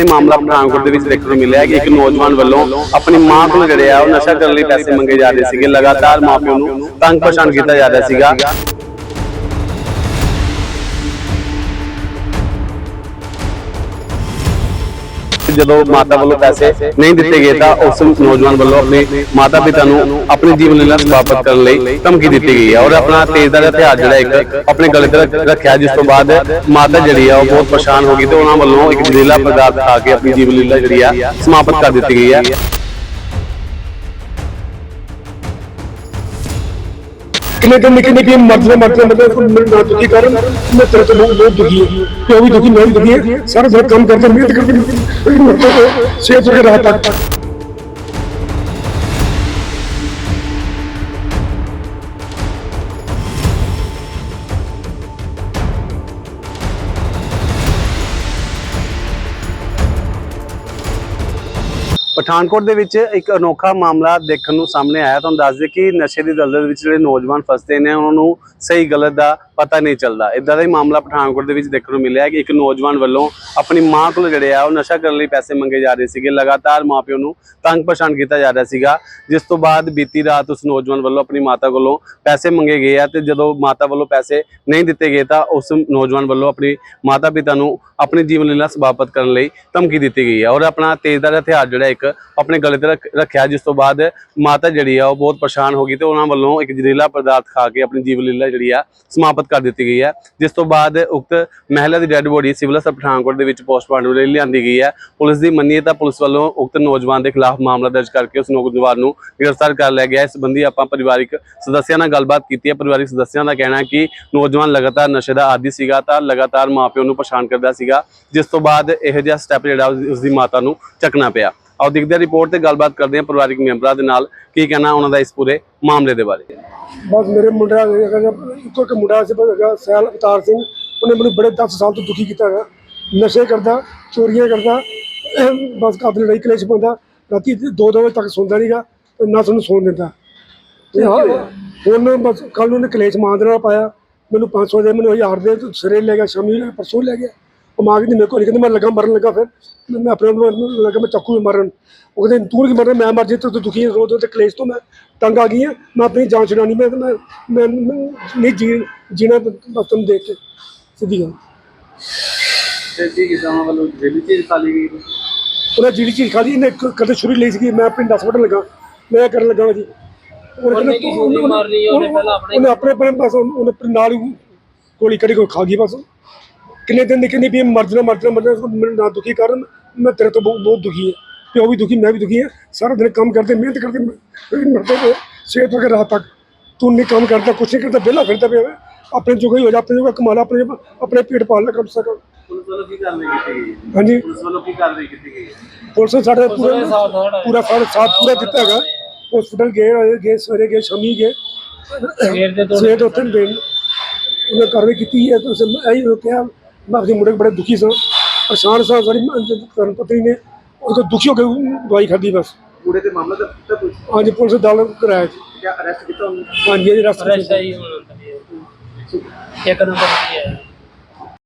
ਇਹ ਮਾਮਲਾ ਪਠਾਨਕੋਟ ਦੇ ਵਿੱਚ ਦੇਖਣ ਨੂੰ ਮਿਲਿਆ ਕਿ ਇੱਕ ਨੌਜਵਾਨ ਵੱਲੋਂ ਆਪਣੀ ਮਾਂ ਕੋਲ ਜਿਹੜੇ ਆ ਉਹ ਨਸ਼ਾ ਕਰਨ ਲਈ ਪੈਸੇ ਮੰਗੇ ਜਾ ਰਹੇ ਸੀਗੇ। ਲਗਾਤਾਰ ਮਾਪਿਆਂ ਨੂੰ ਤੰਗ ਪਰੇਸ਼ਾਨ ਕੀਤਾ ਜਾ ਰਿਹਾ ਸੀਗਾ। ਜਦੋਂ ਮਾਤਾ ਵੱਲੋਂ ਪੈਸੇ ਨਹੀਂ ਦਿੱਤੇ ਗਏ ਤਾਂ ਉਸ ਨੌਜਵਾਨ ਵੱਲੋਂ ਆਪਣੇ ਮਾਤਾ ਪਿਤਾ ਨੂੰ ਆਪਣੀ ਜੀਵਨ ਲੀਲਾ ਸਮਾਪਤ ਕਰਨ ਲਈ ਧਮਕੀ ਦਿੱਤੀ ਗਈ ਹੈ। ਔਰ ਆਪਣਾ ਤੇਜ਼ਦਾਰ ਹਥਿਆਰ ਜਿਹੜਾ ਇੱਕ ਆਪਣੇ ਗਲੇ ਤੇ ਰੱਖ- ਰੱਖਿਆ ਜਿਸ ਤੋਂ ਬਾਅਦ ਮਾਤਾ ਜਿਹੜੀ ਆ ਉਹ ਬਹੁਤ ਪਰੇਸ਼ਾਨ ਹੋ ਗਈ ਤੇ ਉਹਨਾਂ ਵੱਲੋਂ ਇੱਕ ਜ਼ਹਿਰੀਲਾ ਪਦਾਰਥ ਖਾ ਕੇ ਆਪਣੀ ਜੀਵਨ ਲੀਲਾ ਜਿਹੜੀ ਆ ਸਮਾਪਤ ਕਰ ਦਿੱਤੀ ਗਈ ਹੈ। ਕਿੰਨੇ ਦਿਨ ਨਿੱਕੇ ਨਿੱਕੇ ਮਰਦੇ ਮਰਦੇ ਮਰਦੇ ਮੇਰੇ ਨਾਲ ਦੁਖੀ ਕਰਨ, ਮੈਂ ਤੇਰੇ ਤੋਂ ਬਹੁਤ ਦੁਖੀ ਹਾਂ। ਪਿਓ ਵੀ ਦੁਖੀ, ਮੈਂ ਵੀ ਦੁਖੀ ਹਾਂ। ਸਾਰਾ ਦਿਨ ਕੰਮ ਕਰਦੇ ਮਿਹਨਤ ਕਰਦੇ ਸਿਹਤ ਵਗੇ ਰਾਤ ਤੱਕ। ਪਠਾਨਕੋਟ ਦੇ ਵਿੱਚ ਇੱਕ ਅਨੋਖਾ ਮਾਮਲਾ ਦੇਖਣ ਨੂੰ ਸਾਹਮਣੇ ਆਇਆ। ਤੁਹਾਨੂੰ ਦੱਸ ਦੇ ਕਿ ਨਸ਼ੇ ਦੀ ਦਲਦਲ ਵਿੱਚ ਜਿਹੜੇ ਨੌਜਵਾਨ ਫਸਦੇ ਨੇ, ਉਹਨਾਂ ਨੂੰ ਸਹੀ ਗਲਤ ਦਾ ਪਤਾ ਨਹੀਂ ਚੱਲਦਾ। ਇਦਾਂ ਦਾ ਹੀ ਮਾਮਲਾ ਪਠਾਨਕੋਟ ਦੇ ਵਿੱਚ ਦੇਖਣ ਨੂੰ ਮਿਲਿਆ ਕਿ ਇੱਕ ਨੌਜਵਾਨ ਵੱਲੋਂ ਆਪਣੀ ਮਾਂ ਕੋਲ ਜਿਹੜੇ ਆ, ਉਹ ਨਸ਼ਾ ਕਰਨ ਲਈ ਪੈਸੇ ਮੰਗੇ ਜਾ ਰਹੇ ਸੀਗੇ। ਲਗਾਤਾਰ ਮਾਪਿਆਂ ਨੂੰ ਤੰਗ ਪਰੇਸ਼ਾਨ ਕੀਤਾ ਜਾ ਰਿਹਾ ਸੀਗਾ। ਜਿਸ ਤੋਂ ਬਾਅਦ ਬੀਤੀ ਰਾਤ ਉਸ ਨੌਜਵਾਨ ਵੱਲੋਂ ਆਪਣੀ ਮਾਤਾ ਕੋਲੋਂ ਪੈਸੇ ਮੰਗੇ ਗਏ ਆ ਤੇ ਜਦੋਂ ਮਾਤਾ ਵੱਲੋਂ ਪੈਸੇ ਨਹੀਂ ਦਿੱਤੇ ਗਏ ਤਾਂ ਉਸ ਨੌਜਵਾਨ ਵੱਲੋਂ ਆਪਣੀ ਮਾਤਾ ਪਿਤਾ ਨੂੰ ਆਪਣੀ ਜੀਵਨ ਲੀਲਾ ਸਮਾਪਤ ਕਰਨ ਲਈ ਧਮਕੀ ਦਿੱਤੀ ਗਈ ਹੈ ਔਰ ਆਪਣਾ ਤੇਜ਼ਦਾਰ ਹਥਿਆਰ ਜਿਹੜਾ ਇੱਕ ਆਪਣੇ ਗਲੇ ਤੇ ਰੱਖ- ਰੱਖਿਆ। ਜਿਸ ਤੋਂ ਬਾਅਦ ਮਾਤਾ ਜਿਹੜੀ ਆ, ਉਹ ਬਹੁਤ ਪਰੇਸ਼ਾਨ ਹੋ ਗਈ ਤੇ ਉਹਨਾਂ ਵੱਲੋਂ ਇੱਕ ਜ਼ਹਿਰੀਲਾ ਪਦਾਰਥ ਖਾ ਕੇ ਆਪਣੀ ਜੀਵਨ ਲੀਲਾ ਜਿਹੜੀ ਆ, ਸਮਾਪਤ ਕਰ ਦਿੱਤੀ ਗਈ ਹੈ। ਜਿਸ ਤੋਂ ਬਾਅਦ ਉਕਤ ਮਹਿਲਾ ਦੀ ਡੈੱਡ ਬੋਡੀ ਸਿਵਲ ਹਸਪਤਾਲ ਪਠਾਨਕੋਟ ਦੇ ਵਿੱਚ ਪੋਸਟਮਾਰਟਮ ਲਈ ਲਿਆਂਦੀ ਗਈ ਹੈ। ਪੁਲਿਸ ਦੀ ਮੰਨੀਏ ਤਾਂ ਪੁਲਿਸ ਵੱਲੋਂ ਉਕਤ ਨੌਜਵਾਨ ਦੇ ਖਿਲਾਫ ਮਾਮਲਾ ਦਰਜ ਕਰਕੇ ਉਸ ਨੌਜਵਾਨ ਨੂੰ ਗ੍ਰਿਫਤਾਰ ਕਰ ਲਿਆ ਗਿਆ ਇਸ ਸੰਬੰਧੀ ਆਪਾਂ ਪਰਿਵਾਰਿਕ ਸਦੱਸਿਆਂ ਨਾਲ ਗੱਲਬਾਤ ਕੀਤੀ ਹੈ। ਪਰਿਵਾਰਿਕ ਸਦੱਸਿਆਂ ਦਾ ਕਹਿਣਾ ਹੈ ਕਿ ਨੌਜਵਾਨ ਲਗਾਤਾਰ ਨਸ਼ੇ ਦਾ ਆਦੀ ਸੀਗਾ ਤਾਂ ਲਗਾਤਾਰ ਮਾਪਿਆਂ ਨੂੰ ਪਛਾਣ ਕਰਦਾ ਸੀਗਾ। ਜਿਸ ਤੋਂ ਬਾਅਦ ਇਹੋ ਜਿਹਾ ਸਟੈਪ ਜਿਹੜਾ ਉਸ ਉਸ ਦੀ ਮਾਤਾ ਨੂੰ ਚੱਕਣਾ ਪਿਆ। ਆਓ ਦੇਖਦੇ ਹਾਂ ਰਿਪੋਰਟ ਤੇ ਗੱਲਬਾਤ ਕਰਦੇ ਹਾਂ ਪਰਿਵਾਰਿਕ ਮੈਂਬਰਾਂ ਦੇ ਨਾਲ ਕੀ ਕਹਿਣਾ ਉਹਨਾਂ ਦਾ ਇਸ ਪੂਰੇ ਮਾਮਲੇ ਦੇ ਬਾਰੇ। ਬਸ ਮੇਰੇ ਮੁੰਡਾ ਇੱਕੋ ਇੱਕ ਮੁੰਡਾ ਸੀ ਬਸ ਹੈਗਾ ਸੈਲ ਅਵਤਾਰ ਸਿੰਘ। ਉਹਨੇ ਮੈਨੂੰ ਬੜੇ 10 ਸਾਲ ਤੋਂ ਦੁਖੀ ਕੀਤਾ ਹੈਗਾ। ਨਸ਼ੇ ਕਰਦਾ ਚੋਰੀਆਂ ਕਰਦਾ ਬਸ ਕਾਬਲ ਲੜਾਈ ਕਲੇਸ਼ ਪਾਉਂਦਾ ਰਾਤੀ 2-2 ਵਜੇ ਤੱਕ ਸੌਂਦਾ ਨਹੀਂਗਾ ਤੇ ਨਾ ਸਾਨੂੰ ਸੌਣ ਦਿੰਦਾ। ਤੇ ਹਾਂ ਹੁਣ ਬਸ ਕੱਲ ਨੂੰ ਕਲੇਸ਼ ਮਾਂ ਦੇ ਨਾਲ ਪਾਇਆ। ਮੈਨੂੰ 500 ਦੇ ਮੈਨੂੰ 1000 ਦੇ ਤੂੰ ਸਿਰੇ ਲੈ ਗਿਆ ਸ਼ਾਮੀ ਲੈ ਪਰਸੋਂ ਲੈ ਗਿਆ। ਉਹ ਮਾਂ ਕਹਿੰਦੀ ਮੇਰੇ ਕੋਲ। ਨਹੀਂ ਕਹਿੰਦੀ ਮੈਂ ਲੱਗਾ ਮਰਨ ਲੱਗਾ ਫਿਰ। ਮੈਂ ਆਪਣੇ ਆਪ ਨੂੰ ਲੱਗਾ ਮੈਂ ਚੱਕੂ ਮਾਰਨ। ਉਹ ਕਹਿੰਦੇ ਤੂੰ ਨਹੀਂ ਮਰਨਾ ਮੈਂ ਮਰ ਜੇ ਤੂੰ ਦੁਖੀ ਹੈ ਰੋ ਰੋ ਤੇ ਕਲੇਸ਼ ਤੋਂ ਮੈਂ ਤੰਗ ਆ ਗਈ ਹਾਂ ਮੈਂ ਆਪਣੀ ਜਾਨ ਛੁਡਾਉਣੀ ਮੈਂ ਮੈਂ ਨਹੀਂ ਜੀ ਜੀਣਾ ਬਸ ਤੁਹਾਨੂੰ ਦੇਖ ਕੇ। ਸਿੱਧੀ ਗੱਲ। ਤੇ ਕੀ ਕਿਸਾਨਾਂ ਵੱਲੋਂ? ਜੇਲ੍ਹ ਚ ਖਾਲੀ ਗਈ ਉਹਨੇ ਜਿਹੜੀ ਚੀਜ਼ ਖਾਲੀ ਇਹਨੇ ਕ- ਕਦੇ ਛੁਰੀ ਲਈ ਸੀਗੀ। ਮੈਂ ਪਿੰਡ ਹਸਪਤਾਲ ਲੱਗਾ। ਮੈਂ ਕਰਨ ਲੱਗਾ ਜੀ। ਉਹਨੇ ਕੀ ਆਪਣੇ ਆਪਣੇ ਬਸ ਉਹਨੇ ਨਾਲ ਹੀ ਗੋਲੀ ਕੜੀ ਕੋ ਖਾ ਗਈ ਬਸ। ਕਿੰਨੇ ਦਿਨ ਦੀ ਕਿੰਨੀ ਵੀ ਮਰਜ਼ੀ ਨਾਲ ਮਰਜ਼ੀ ਨਾਲ ਮਰਜ਼ੀ ਨਾਲ ਮੈਨੂੰ ਨਾ ਦੁਖੀ ਕਰਨ ਮੈਂ ਤੇਰੇ ਤੋਂ ਬਹੁਤ ਬਹੁਤ ਦੁਖੀ ਹਾਂ ਪਿਓ ਵੀ ਦੁਖੀ ਮੈਂ ਵੀ ਦੁਖੀ ਹਾਂ ਸਾਰਾ ਦਿਨ ਕੰਮ ਕਰਦੇ ਮਿਹਨਤ ਕਰਦੇ ਮ- ਮਰਦੇ ਹੋਏ ਸਿਹਤ ਵਗੇ ਰਾਤ ਤੱਕ ਤੂੰ ਨਹੀਂ ਕੰਮ ਕਰਦਾ ਕੁਛ ਨਹੀਂ ਕਰਦਾ ਵਿਹਲਾ ਫਿਰਦਾ ਪਿਆ ਵਾ। ਆਪਣੇ ਜੋਗਾ ਹੀ ਹੋ ਜਾ ਆਪਣੇ ਜੋਗਾ ਕਮਾ ਲਾ ਆਪਣੇ ਆਪਣੇ ਪੇਟ ਪਾਲ ਲੈ ਕਮ ਸੇ ਕਮ ਪੁਲਿਸ ਵੱਲੋਂ ਕੀ ਕਾਰਵਾਈ ਕੀਤੀ ਗਈ ਹਾਂਜੀ ਪੁਲਿਸ ਵੱਲੋਂ ਕੀ ਕਾਰਵਾਈ ਕੀਤੀ ਗਈ ਪੁਲਿਸ ਨੇ ਸਾਡੇ ਪੂਰਾ ਪੂਰਾ ਸਾਡਾ ਸਾਥ ਪੂਰਾ ਦਿੱਤਾ ਹੈਗਾ ਹਸਪੀਟਲ ਗਏ ਹੋਏ ਗਏ ਸਵੇਰੇ ਗਏ ਸ਼ਾਮੀ ਗਏ ਸਵੇਰ ਦੇ ਉੱਥੇ ਦੇਣ ਉਹਨੇ ਕਾਰਵਾਈ ਕੀਤੀ ਹੈ ਤੁਸੀਂ ਇਹੀ ਰੋਕਿਆ ਮੈਂ ਆਪਣੇ ਮੁੰਡੇ ਬੜੇ ਦੁਖੀ ਸਾਂ ਪਰੇਸ਼ਾਨ ਸਾਂ ਸਾਡੀ ਕਰਨ ਪਤਨੀ ਨੇ ਉਹ ਤੋਂ ਦੁਖੀ ਹੋ ਕੇ ਦਵਾਈ ਖਾਧੀ ਬਸ ਪੂਰੇ ਤੇ ਮਾਮਲਾ ਤਾਂ ਤਾਂ ਪੁਲਿਸ ਹਾਂਜੀ ਪੁਲਿਸ ਦਾਲ ਕਰਾਇਆ ਜੀ ਕਿਆ ਅਰੈਸਟ ਕੀਤਾ ਉਹਨੂੰ ਹਾਂਜੀ ਇਹ ਰਸਤਾ ਇੱਕ ਨੰਬਰ ਤੇ ਹੈ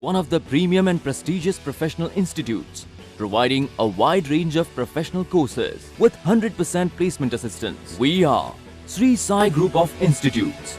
one of the premium and prestigious professional institutes, providing a wide range of professional courses with 100% placement assistance. We are Sri Sai Group of Institutes.